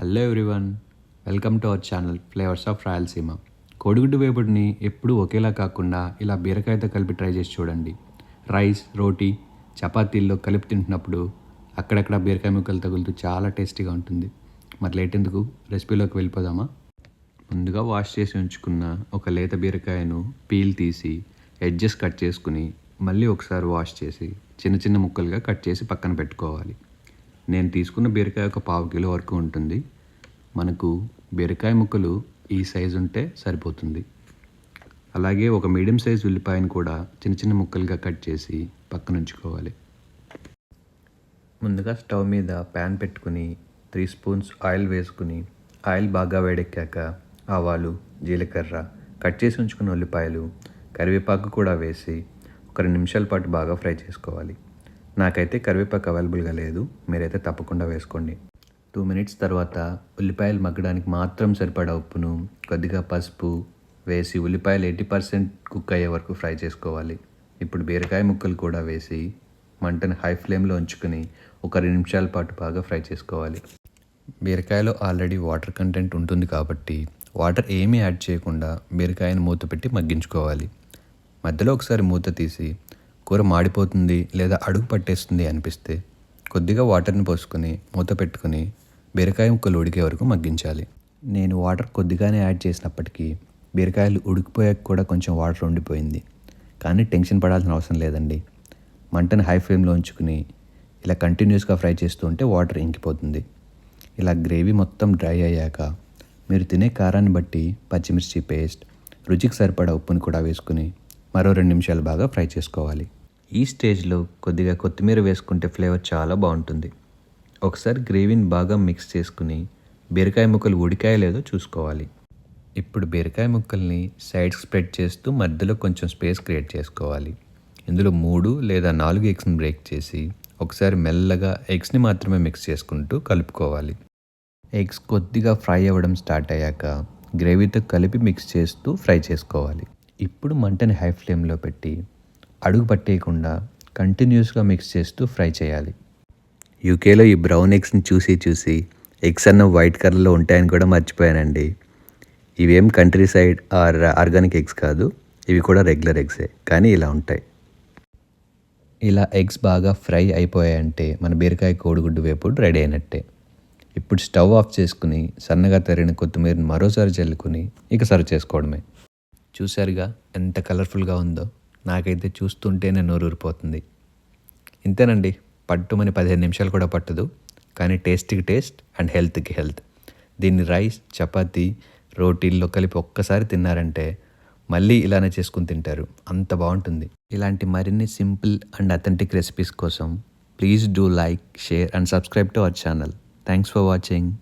Hello everyone welcome to our channel flavours of Rayalaseema కోడిగుడ్డు వేపుడిని ఎప్పుడూ ఒకేలా కాకుండా ఇలా బీరకాయతో కలిపి ట్రై చేసి చూడండి. రైస్ రోటీ చపాతీల్లో కలిపి తింటున్నప్పుడు అక్కడక్కడ బీరకాయ ముక్కలు తగులుతూ చాలా టేస్టీగా ఉంటుంది. మరి లేట్ ఎందుకు? రెసిపీలోకి వెళ్ళిపోదామా? ముందుగా వాష్ చేసి ఉంచుకున్న ఒక లేత బీరకాయను పీల్ తీసి ఎడ్జెస్ కట్ చేసుకుని మళ్ళీ ఒకసారి వాష్ చేసి చిన్న చిన్న ముక్కలుగా కట్ చేసి పక్కన పెట్టుకోవాలి. నేను తీసుకున్న బీరకాయ ఒక పావు కిలో వరకు ఉంటుంది. మనకు బీరకాయ ముక్కలు ఈ సైజు ఉంటే సరిపోతుంది. అలాగే ఒక మీడియం సైజ్ ఉల్లిపాయను కూడా చిన్న చిన్న ముక్కలుగా కట్ చేసి పక్కన ఉంచుకోవాలి. ముందుగా స్టవ్ మీద ప్యాన్ పెట్టుకుని త్రీ స్పూన్స్ ఆయిల్ వేసుకుని ఆయిల్ బాగా వేడెక్కాక ఆవాలు జీలకర్ర కట్ చేసి ఉంచుకున్న ఉల్లిపాయలు కరివేపాకు కూడా వేసి ఒక రెండు నిమిషాల పాటు బాగా ఫ్రై చేసుకోవాలి. నాకైతే కరివేపాకు అవైలబుల్గా లేదు. మీరైతే తప్పకుండా వేసుకోండి. టూ మినిట్స్ తర్వాత ఉల్లిపాయలు మగ్గడానికి మాత్రం సరిపడా ఉప్పును కొద్దిగా పసుపు వేసి ఉల్లిపాయలు ఎయిటీ పర్సెంట్ కుక్ అయ్యే వరకు ఫ్రై చేసుకోవాలి. ఇప్పుడు బీరకాయ ముక్కలు కూడా వేసి మంటను హై ఫ్లేమ్లో ఉంచుకుని ఒక రెండు నిమిషాల పాటు బాగా ఫ్రై చేసుకోవాలి. బీరకాయలో ఆల్రెడీ వాటర్ కంటెంట్ ఉంటుంది కాబట్టి వాటర్ ఏమీ యాడ్ చేయకుండా బీరకాయను మూత పెట్టి మగ్గించుకోవాలి. మధ్యలో ఒకసారి మూత తీసి కూర మాడిపోతుంది లేదా అడుగు పట్టేస్తుంది అనిపిస్తే కొద్దిగా వాటర్ని పోసుకొని మూత పెట్టుకుని బీరకాయ ముక్కలు ఉడికే వరకు మగ్గించాలి. నేను వాటర్ కొద్దిగానే యాడ్ చేసినప్పటికీ బీరకాయలు ఉడికిపోయాక కూడా కొంచెం వాటర్ ఉండిపోయింది. కానీ టెన్షన్ పడాల్సిన అవసరం లేదండి. మంటను హై ఫ్లేమ్లో ఉంచుకుని ఇలా కంటిన్యూస్గా ఫ్రై చేస్తూ ఉంటే వాటర్ ఇంకిపోతుంది. ఇలా గ్రేవీ మొత్తం డ్రై అయ్యాక మీరు తినే కారాన్ని బట్టి పచ్చిమిర్చి పేస్ట్ రుచికి సరిపడా ఉప్పుని కూడా వేసుకుని మరో రెండు నిమిషాలు బాగా ఫ్రై చేసుకోవాలి. ఈ స్టేజ్లో కొద్దిగా కొత్తిమీర వేసుకుంటే ఫ్లేవర్ చాలా బాగుంటుంది. ఒకసారి గ్రేవీని బాగా మిక్స్ చేసుకుని బీరకాయ ముక్కలు ఉడికాయ లేదో చూసుకోవాలి. ఇప్పుడు బీరకాయ ముక్కల్ని సైడ్ స్ప్రెడ్ చేస్తూ మధ్యలో కొంచెం స్పేస్ క్రియేట్ చేసుకోవాలి. ఇందులో మూడు లేదా నాలుగు ఎగ్స్ని బ్రేక్ చేసి ఒకసారి మెల్లగా ఎగ్స్ని మాత్రమే మిక్స్ చేసుకుంటూ కలుపుకోవాలి. ఎగ్స్ కొద్దిగా ఫ్రై అవ్వడం స్టార్ట్ అయ్యాక గ్రేవీతో కలిపి మిక్స్ చేస్తూ ఫ్రై చేసుకోవాలి. ఇప్పుడు మంటని హై ఫ్లేమ్లో పెట్టి అడుగు పట్టేయకుండా కంటిన్యూస్గా మిక్స్ చేస్తూ ఫ్రై చేయాలి. యూకేలో ఈ బ్రౌన్ ఎగ్స్ని చూసి చూసి ఎగ్స్ అన్న వైట్ కలర్లో ఉంటాయని కూడా మర్చిపోయానండి. ఇవేం country side or organic eggs కాదు ఇవి కూడా రెగ్యులర్ ఎగ్సే కానీ ఇలా ఉంటాయి. ఇలా ఎగ్స్ బాగా ఫ్రై అయిపోయాయంటే మన బీరకాయ కోడిగుడ్డు వేపుడు రెడీ అయినట్టే. ఇప్పుడు స్టవ్ ఆఫ్ చేసుకుని సన్నగా తరిగిన కొత్తిమీరని మరోసారి చల్లుకుని ఇక సర్వ్ చేసుకోవడమే. చూసారుగా ఎంత కలర్ఫుల్గా ఉందో? నాకైతే చూస్తుంటేనే నోరూరిపోతుంది. ఇంతేనండి పట్టుమని పదిహేను నిమిషాలు కూడా పట్టదు కానీ టేస్ట్కి టేస్ట్ అండ్ హెల్త్కి హెల్త్. దీన్ని రైస్ చపాతీ రోటీల్లో కలిపి ఒక్కసారి తిన్నారంటే మళ్ళీ ఇలానే చేసుకుని తింటారు. అంత బాగుంటుంది. ఇలాంటి మరిన్ని సింపుల్ అండ్ అథెంటిక్ రెసిపీస్ కోసం please do like share and subscribe to our channel. Thanks for watching.